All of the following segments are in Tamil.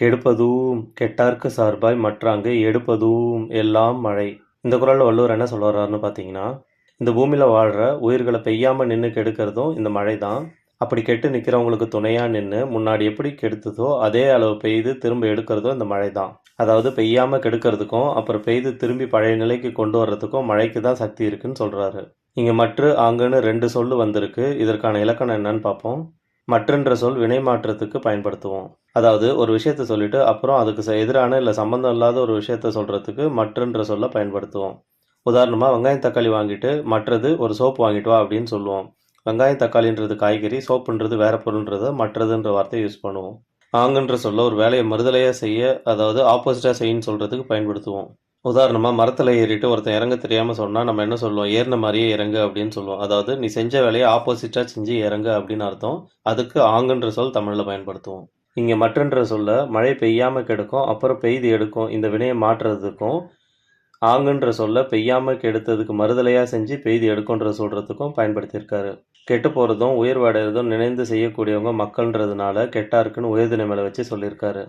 கெடுப்பதூம் கெட்டார்க்கு சார்பாய் மற்றாங்கு எடுப்பதூம் எல்லாம் மழை. இந்த குரலில் வள்ளுவர் என்ன சொல்கிறாருன்னு பார்த்தீங்கன்னா இந்த பூமியில் வாழ்கிற உயிர்களை பெய்யாமல் நின்று கெடுக்கிறதும் இந்த மழை தான் அப்படி கெட்டு நிற்கிறவங்களுக்கு துணையாக நின்று முன்னாடி எப்படி கெடுத்ததோ அதே அளவு பெய்து திரும்ப எடுக்கிறதும் இந்த மழை தான் அதாவது பெய்யாமல் கெடுக்கிறதுக்கும் அப்புறம் பெய்து திரும்பி பழைய நிலைக்கு கொண்டு வர்றதுக்கும் மழைக்கு தான் சக்தி இருக்குன்னு சொல்கிறாரு இங்கே மற்ற ஆங்குன்னு ரெண்டு சொல்லு வந்திருக்கு. இதற்கான இலக்கணம் என்னன்னு பார்ப்போம் மற்றென்ற சொல் வினை மாற்றத்துக்கு பயன்படுத்துவோம். அதாவது ஒரு விஷயத்த சொல்லிட்டு அப்புறம் அதுக்கு ச- எதிரான இல்லை சம்மந்தம் இல்லாத ஒரு விஷயத்த சொல்கிறதுக்கு மற்றென்ற சொல்ல பயன்படுத்துவோம். உதாரணமாக வெங்காயம் தக்காளி வாங்கிட்டு மற்றது ஒரு சோப்பு வாங்கிட்டு வா அப்படின்னு சொல்லுவோம். வெங்காயம் தக்காளின்றது காய்கறி சோப்புன்றது வேற பொருள்ன்றத மற்றதுன்ற வார்த்தையை யூஸ் பண்ணுவோம். ஆங்குன்ற சொல்ல ஒரு வேலையை மறுதலையாக செய்ய அதாவது ஆப்போசிட்டாக செய்யன்னு சொல்கிறதுக்கு பயன்படுத்துவோம். உதாரணமாக மரத்தில் ஏறிட்டு ஒருத்தன் இறங்க தெரியாமல் சொன்னால் நம்ம என்ன சொல்லுவோம்? ஏறின மாதிரியே இறங்கு அப்படின்னு சொல்லுவோம். அதாவது நீ செஞ்ச வேலையை ஆப்போசிட்டாக செஞ்சு இறங்கு அப்படின்னு அர்த்தம். அதுக்கு ஆங்குன்ற சொல் தமிழில் பயன்படுத்துவோம். இங்கே மற்றன்ற சொல்ல மழை பெய்யாமல் கெடுக்கும் அப்புறம் பெய்து எடுக்கும் இந்த வினையை மாற்றுறதுக்கும் ஆங்குன்ற சொல்ல பெய்யாமல் கெடுத்ததுக்கு மறுதலையாக செஞ்சு பெய்து எடுக்குன்ற சொல்கிறதுக்கும் பயன்படுத்தியிருக்காரு. கெட்டு போகிறதும் உயர்வடைகிறதும் நினைந்து செய்யக்கூடியவங்க மக்கள்ன்றதுனால கெட்டாருக்குன்னு உயர்தினை மேலே வச்சு சொல்லியிருக்காரு.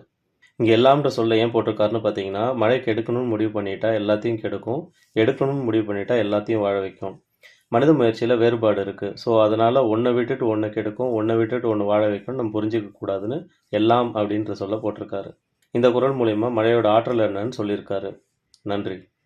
இங்கே எல்லாம்ன்ற சொல்ல ஏன் போட்டிருக்காருன்னு பார்த்தீங்கன்னா மழை கெடுக்கணும்னு முடிவு பண்ணிட்டா எல்லாத்தையும் கெடுக்கும். எடுக்கணும்னு முடிவு பண்ணிட்டா எல்லாத்தையும் வாழ வைக்கும். மனித முயற்சியில் வேறுபாடு இருக்குது ஸோ அதனால் ஒன்றை விட்டுட்டு ஒன்று கெடுக்கும் ஒன்றை விட்டுட்டு ஒன்று வாழ வைக்கணும் நம்ம புரிஞ்சிக்க கூடாதுன்னு எல்லாம் அப்படின்ற சொல்ல போட்டிருக்காரு. இந்த குரல் மூலயமா மழையோட ஆற்றல் என்னன்னு சொல்லியிருக்காரு. நன்றி.